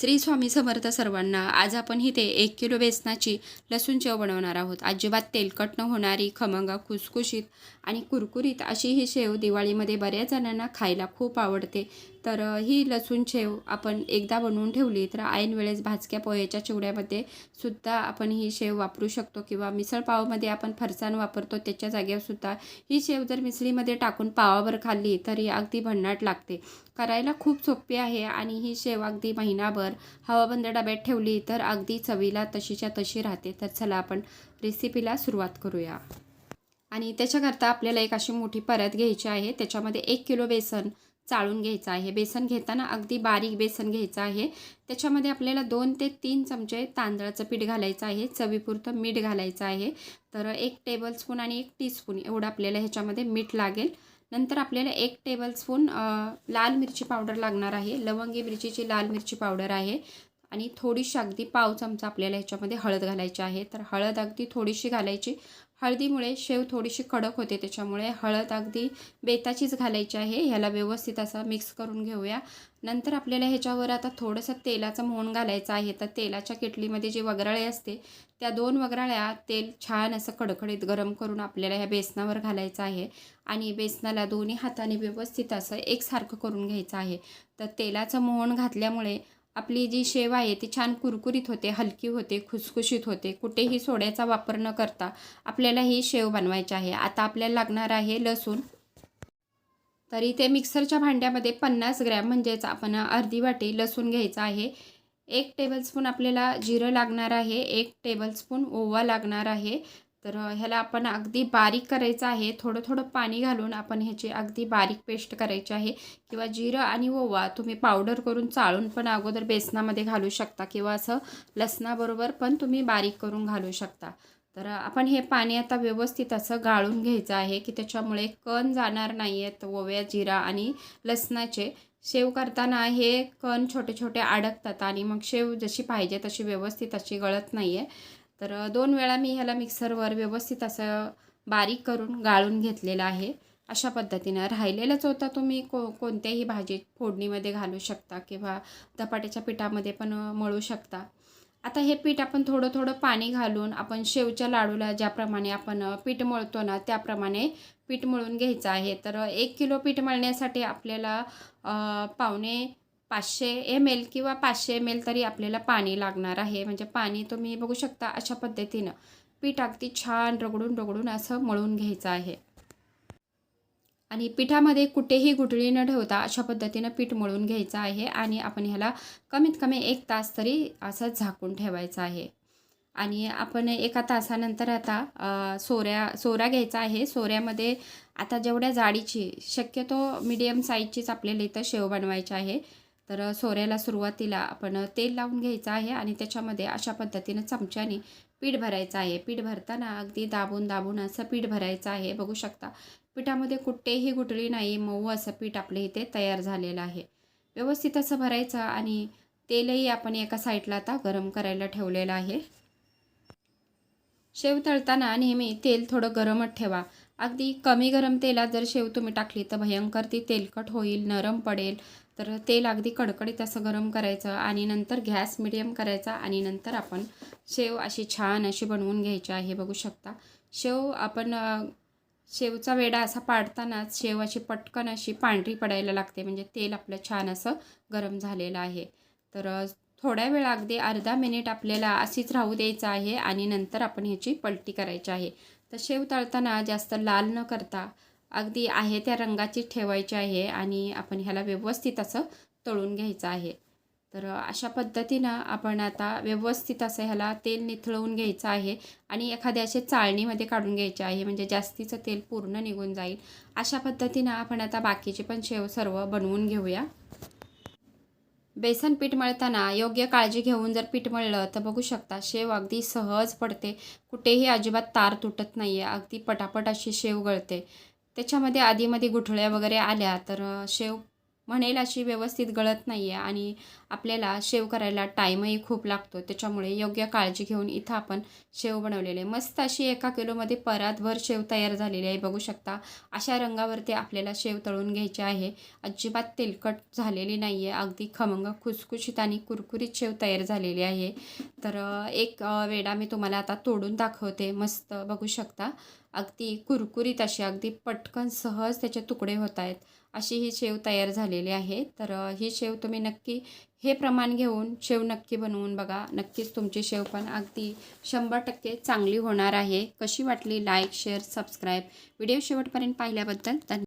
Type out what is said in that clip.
श्री स्वामी समर्थ सर्वांना आज आपण इथे एक किलो बेसनाची लसूण शेव बनवणार आहोत. अजिबात तेलकट न होणारी खमंगा खुसखुशीत आणि कुरकुरीत अशी ही शेव दिवाळीमध्ये बऱ्याच जणांना खायला खूप आवडते. तर ही लसूण शेव आपण एकदा बनवून ठेवली तर ऐन वेळेस भाजक्या पोह्याच्या चिवड्यामध्ये सुद्धा आपण ही शेव वापरू शकतो किंवा मिसळपावमध्ये आपण फरसाण वापरतो त्याच्या जागेवरसुद्धा ही शेव जर मिसळीमध्ये टाकून पावावर खाल्ली तरी अगदी भन्नाट लागते. करायला खूप सोपी आहे आणि ही शेव अगदी महिनाभर हवाबंद डब्यात ठेवली तर अगदी चवीला तशीच्या तशी राहते. तर चला आपण रेसिपीला सुरुवात करूया. आणि त्याच्याकरता आपल्याला एक अशी मोठी परत घ्यायची आहे त्याच्यामध्ये एक किलो बेसन चाळून घ्यायचं आहे. बेसन घेताना अगदी बारीक बेसन घ्यायचं आहे. त्याच्यामध्ये आपल्याला दोन ते तीन चमचे तांदळाचं पीठ घालायचं आहे. चवीपुरतं मीठ घालायचं आहे. तर एक टेबलस्पून आणि एक टीस्पून एवढं आपल्याला ह्याच्यामध्ये मीठ लागेल. नंतर आपल्याला एक टेबलस्पून लाल मिरची पावडर लागणार आहे. लवंगी मिरचीची लाल मिरची पावडर आहे. आणि थोडीशी अगदी पाव चमचा आपल्याला ह्याच्यामध्ये हळद घालायची आहे. तर हळद अगदी थोडीशी घालायची. हळदीमुळे शेव थोडीशी कडक होते त्याच्यामुळे हळद अगदी बेताचीच घालायची आहे. ह्याला व्यवस्थित असं मिक्स करून घेऊया. नंतर आपल्याला ह्याच्यावर आता थोडंसं तेलाचं मोहन घालायचं आहे. तर तेलाच्या किटलीमध्ये जे वगराळे असते त्या दोन वगराळ्या तेल छान असं कडकडीत गरम करून आपल्याला ह्या बेसनावर घालायचं आहे. आणि बेसनाला दोन्ही हाताने व्यवस्थित असं एकसारखं करून घ्यायचं आहे. तर तेलाचं मोहन घातल्यामुळे आपली जी शेव आहे ती छान कुरकुरीत होते हलकी होते खुसखुशीत होते. कुठेही सोड्याचा वापर न करता आपल्याला ही शेव बनवायची आहे. आता आपल्याला लागणार आहे लसूण. तर इथे मिक्सरच्या भांड्यामध्ये पन्नास ग्रॅम म्हणजेच आपण अर्धी वाटी लसूण घ्यायचा आहे. एक टेबलस्पून आपल्याला जिरं लागणार आहे. एक टेबलस्पून ओवा लागणार आहे. तर ह्याला आपण अगदी बारीक करायचं आहे. थोडं थोडं पाणी घालून आपण ह्याची अगदी बारीक पेस्ट करायची आहे. किंवा जिरं आणि ओवा तुम्ही पावडर करून चाळून पण अगोदर बेसनामध्ये घालू शकता किंवा असं लसणाबरोबर पण तुम्ही बारीक करून घालू शकता. तर आपण हे पाणी आता व्यवस्थित असं गाळून घ्यायचं आहे की त्याच्यामुळे कण जाणार नाही आहेत ओव्या जिरा आणि लसणाचे. शेव करताना हे कण छोटे छोटे अडकतात आणि मग शेव जशी पाहिजे तशी व्यवस्थित अशी गळत नाही आहे तर दोन वेळा मी ह्याला मिक्सरवर व्यवस्थित असं बारीक करून गाळून घेतलेलं आहे. अशा पद्धतीनं राहिलेलाच होता तुम्ही को कोणत्याही भाजी फोडणीमध्ये घालू शकता किंवा धपाट्याच्या पिठामध्ये पण मळू शकता. आता हे पीठ आपण थोडं थोडं पाणी घालून आपण शेवच्या लाडूला ज्याप्रमाणे आपण पीठ मळतो ना त्याप्रमाणे पीठ मळून घ्यायचं आहे. तर एक किलो पीठ मळण्यासाठी आपल्याला पावणे पाचशे एम एल किंवा पाचशे एम एल तरी आपल्याला पाणी लागणार आहे. म्हणजे पाणी तुम्ही बघू शकता अशा पद्धतीनं पीठ अगदी छान रगडून रगडून असं मळून घ्यायचं आहे. आणि पिठामध्ये कुठेही गुटळी न ठेवता अशा पद्धतीनं पीठ मळून घ्यायचं आहे आणि आपण ह्याला कमीत कमी एक तास तरी असं झाकून ठेवायचं आहे. आणि आपण एका तासानंतर आता सोऱ्या सोरा घ्यायचा आहे. सोऱ्यामध्ये आता जेवढ्या जाडीची शक्यतो मिडियम साईजचीच आपल्याला इथं शेव बनवायची आहे. तर सोऱ्याला सुरुवातीला आपण तेल लावून घ्यायचं आहे आणि त्याच्यामध्ये अशा पद्धतीनं चमच्याने पीठ भरायचं आहे. पीठ भरताना अगदी दाबून दाबून असं पीठ भरायचं आहे. बघू शकता पिठामध्ये कुठेही गुटळी नाही मऊ असं पीठ आपल्या इथे तयार झालेलं आहे. व्यवस्थित असं भरायचं आणि तेलही आपण एका साईडला आता गरम करायला ठेवलेलं आहे. शेव तळताना नेहमी तेल थोडं गरमच ठेवा. अगदी कमी गरम तेलात जर शेव तुम्ही टाकली तर भयंकर ती तेलकट होईल नरम पडेल. तर तेल अगदी कडकडीत असं गरम करायचं आणि नंतर गॅस मिडियम करायचा आणि नंतर आपण शेव अशी छान अशी बनवून घ्यायची आहे बघू शकता. शेव आपण शेवचा वेडा असा पाडतानाच शेव अशी पटकन अशी पांढरी पडायला लागते म्हणजे तेल आपलं छान असं गरम झालेलं आहे. तर थोड्या वेळ अगदी अर्धा मिनिट आपल्याला अशीच राहू द्यायचं आहे आणि नंतर आपण ह्याची पलटी करायची आहे. तर शेव तळताना जास्त लाल न करता अगदी आहे त्या रंगाची ठेवायची आहे आणि आपण ह्याला व्यवस्थित असं तळून घ्यायचं आहे. तर अशा पद्धतीनं आपण आता व्यवस्थित असं ह्याला तेल निथळवून घ्यायचं आहे आणि एखाद्या असे चाळणीमध्ये काढून घ्यायचे आहे म्हणजे जास्तीचं तेल पूर्ण निघून जाईल. अशा पद्धतीनं आपण आता बाकीचे पण शेव सर्व बनवून घेऊया. बेसन पीठ मळताना योग्य काळजी घेऊन जर पीठ मळलं तर बघू शकता शेव अगदी सहज पडते. कुठेही अजिबात तार तुटत नाही आहे अगदी पटापट अशी शेव गळते. त्याच्यामध्ये आधीमध्ये गुठळ्या वगैरे आल्या तर शेव म्हणेल अशी व्यवस्थित गळत नाही आहे आणि आपल्याला शेव करायला टाईमही खूप लागतो. त्याच्यामुळे योग्य काळजी घेऊन इथं आपण शेव बनवलेले. आहे. मस्त अशी एका किलोमध्ये परातभर शेव तयार झालेली आहे बघू शकता. अशा रंगावरती आपल्याला शेव तळून घ्यायची आहे. अजिबात तेलकट झालेली नाही आहे अगदी खमंग खुसखुशीत आणि कुरकुरीत शेव तयार झालेली आहे. तर एक वेडा मी तुम्हाला आता तोडून दाखवते. मस्त बघू शकता. अगदी कुरकुरीत अशी अगदी पटकन सहज त्याचे तुकडे होत आहेत. अशी ही शेव तयार झालेली आहे. तर ही शेव तुम्ही नक्की हे प्रमाण घेऊन शेव नक्की बनवून बघा. नक्कीच तुमची शेव पण अगदी शंभर टक्के चांगली होणार आहे. कशी वाटली? Like share subscribe. व्हिडिओ शेवटपर्यंत पाहिल्याबद्दल धन्यवाद